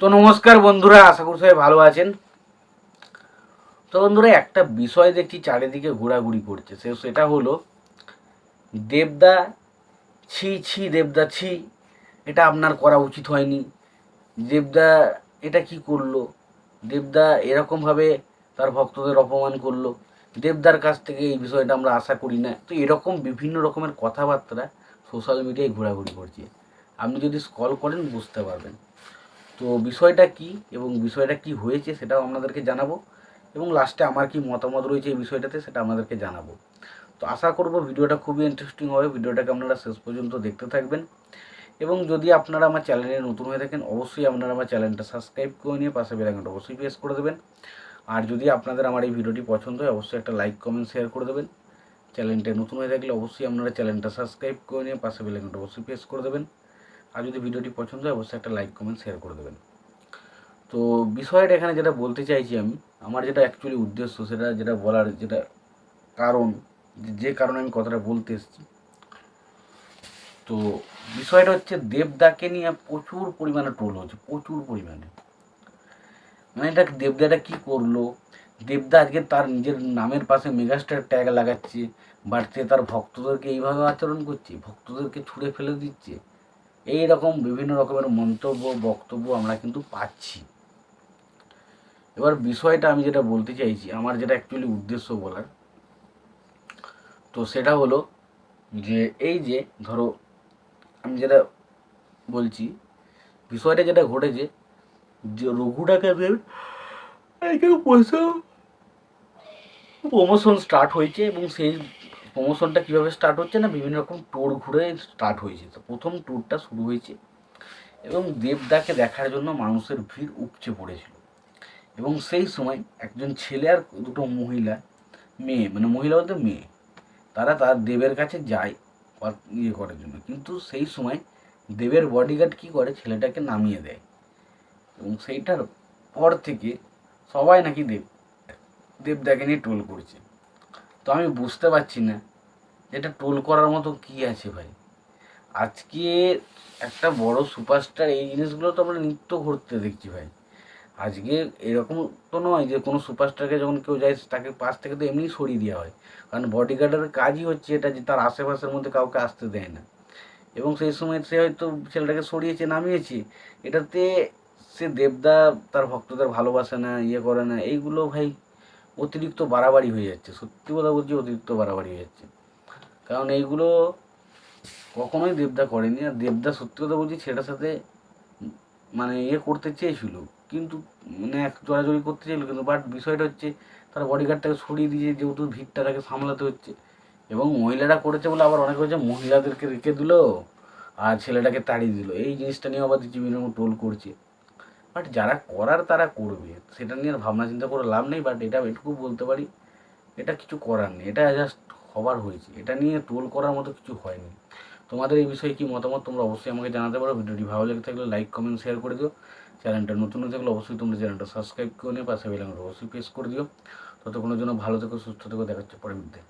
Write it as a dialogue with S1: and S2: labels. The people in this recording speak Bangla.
S1: তো নমস্কার বন্ধুরা, আশা করি সবাই ভালো আছেন। তো বন্ধুরা, একটা বিষয় দেখছি চারিদিকে ঘোরাঘুরি করছে। সে সেটা হলো, দেবদা ছি ছি, দেবদা ছি, এটা আপনার করা উচিত হয়নি। দেবদা এটা কি করল? দেবদা এরকমভাবে তার ভক্তদের অপমান করল। দেবদার কাছ থেকে এই বিষয়টা আমরা আশা করি না। তো এরকম বিভিন্ন রকমের কথাবার্তা সোশ্যাল মিডিয়ায় ঘোরাঘুরি করছে। আপনি যদি স্কল করেন, বুঝতে পারবেন। তো বিষয়টা কি এবং বিষয়টা কি হয়েছে সেটাও আপনাদেরকে জানাব এবং লাস্টে আমার কি মতামত রয়েছে এই বিষয়টাতে সেটা আপনাদেরকে জানাব। তো আশা করব ভিডিওটা খুবই ইন্টারেস্টিং হবে, ভিডিওটাকে আপনারা শেষ পর্যন্ত দেখতে থাকবেন। এবং যদি আপনারা আমার চ্যানেলে নতুন হয়ে থাকেন, অবশ্যই আপনারা আমার চ্যানেলটা সাবস্ক্রাইব করে নিয়ে পাশে বেলাঘন্টা অবশ্যই প্রেস করে দেবেন। আর যদি আপনাদের আমার এই ভিডিওটি পছন্দ হয়, অবশ্যই একটা লাইক কমেন্ট শেয়ার করে দেবেন। চ্যানেলটা নতুন হয়ে থাকলে অবশ্যই আপনারা চ্যানেলটা সাবস্ক্রাইব করে নিয়ে পাশে বেলাঘন্টা অবশ্যই প্রেস করে দেবেন। আর যদি ভিডিওটি পছন্দ হয়, অবশ্যই একটা লাইক কমেন্ট শেয়ার করে দেবেন। তো বিষয়টা এখানে যেটা বলতে চাইছি আমি, আমার যেটা অ্যাকচুয়ালি উদ্দেশ্য, সেটা যেটা বলার যেটা কারণ, যে- কারণে আমি কথাটা বলতে এসেছি। তো বিষয়টা হচ্ছে দেবদাকে নিয়ে প্রচুর পরিমাণে ট্রোল হচ্ছে, প্রচুর পরিমাণে। মানে এটা দেবদাটা কী করল? দেবদা আজকে তার নিজের নামের পাশে মেগাস্টার ট্যাগ লাগাচ্ছে সে তার ভক্তদেরকে এইভাবে আচরণ করছে, ভক্তদেরকে ছুঁড়ে ফেলে দিচ্ছে। এই রকম বিভিন্ন রকমের মন্তব্য, বক্তব্য আমরা কিন্তু পাচ্ছি। এবার বিষয়টা আমি যেটা বলতে চাইছি, আমার যেটা অ্যাকচুয়ালি উদ্দেশ্য বলার, তো সেটা হলো যে, এই যে, ধরো, আমি যেটা বলছি, বিষয়টা যেটা ঘটেছে, যে রঘু ডাকাতের কেউ পয়সা প্রমোশন স্টার্ট হয়েছে এবং সেই প্রমোশনটা কীভাবে স্টার্ট হচ্ছে না? বিভিন্ন রকম ট্যুর ঘুরে স্টার্ট হয়েছে। তো প্রথম ট্যুরটা শুরু হয়েছে এবং দেবদাকে দেখার জন্য মানুষের ভিড় উপচে পড়েছিল। এবং সেই সময় একজন ছেলে আর দুটো মহিলা, মেয়ে মানে মহিলা বলতে মেয়ে, তারা তার দেবের কাছে যায় ইয়ে করার জন্য। কিন্তু সেই সময় দেবের বডিগার্ড কী করে? ছেলেটাকে নামিয়ে দেয়। এবং সেইটার পর থেকে সবাই নাকি দেব, দেবদাকে নিয়ে টোল করছে। তো আমি বুঝতে পারছি না এটা টোল করার মতো কি আছে ভাই। আজকে একটা বড় সুপারস্টার এই জিনিসগুলো তো আমরা নিত্য ঘটতে দেখছি ভাই। আজকে এরকম তো নয় যে কোনো সুপারস্টারকে যখন কেউ যায় তাকে পাশ থেকে তো এমনিই সরিয়ে দেওয়া হয়। কারণ বডিগার্ডের কাজই হচ্ছে এটা যে তার আশেপাশের মধ্যে কাউকে আসতে দেয় না। এবং সেই সময় সে হয়তো ছেলেটাকে সরিয়েছে, নামিয়েছে। এটাতে সে দেবদা তার ভক্তদের ভালোবাসে না ইয়ে করে না, এইগুলো ভাই অতিরিক্ত বাড়াবাড়ি হয়ে যাচ্ছে। সত্যি কথা বলছি, অতিরিক্ত বাড়াবাড়ি হয়ে যাচ্ছে। কারণ এইগুলো কখনোই দেবদা করেনি। আর দেবদা সত্যি কথা বলছি ছেলেটার সাথে মানে ইয়ে করতে চেয়েছিল। কিন্তু মানে এক জোরাজোরি করতে চাইছিল কিন্তু বাট বিষয়টা হচ্ছে, তার বডিগার্ডটাকে সরিয়ে দিয়ে যেহেতু ভিড়টা তাকে সামলাতে হচ্ছে। এবং মহিলারা করেছে বলে আবার অনেক হয়েছে মহিলাদেরকে রেখে দিল আর ছেলেটাকে তাড়িয়ে দিল। এই জিনিসটা নিয়ে আবার বিভিন্ন টোল করছে। বাট যারা করার তারা করবে। সেটা নিয়ে ভাবনা চিন্তা করে লাভ নেই বাট এটা এটুকু বলতে পারি, এটা কিছু করার নেই। এটা জাস্ট হবার হয়েছে। এটা নিয়ে টোল করার মতো কিছু হয়নি। তোমাদের এই বিষয়ে কি মতামত তোমরা অবশ্যই আমাকে জানাতে পারো। ভিডিওটি ভালো লেগে থাকলে লাইক কমেন্ট শেয়ার করে দিও। চ্যানেলটা নতুন হয়ে থাকলে অবশ্যই তোমরা চ্যানেলটা সাবস্ক্রাইব করে নিও। পাশে বেলাঙ্গটা অবশ্যই প্রেস করে দিও। ততক্ষণের জন্য ভালো থেকো, সুস্থ থেকো। দেখাচ্ছে পরের মধ্যে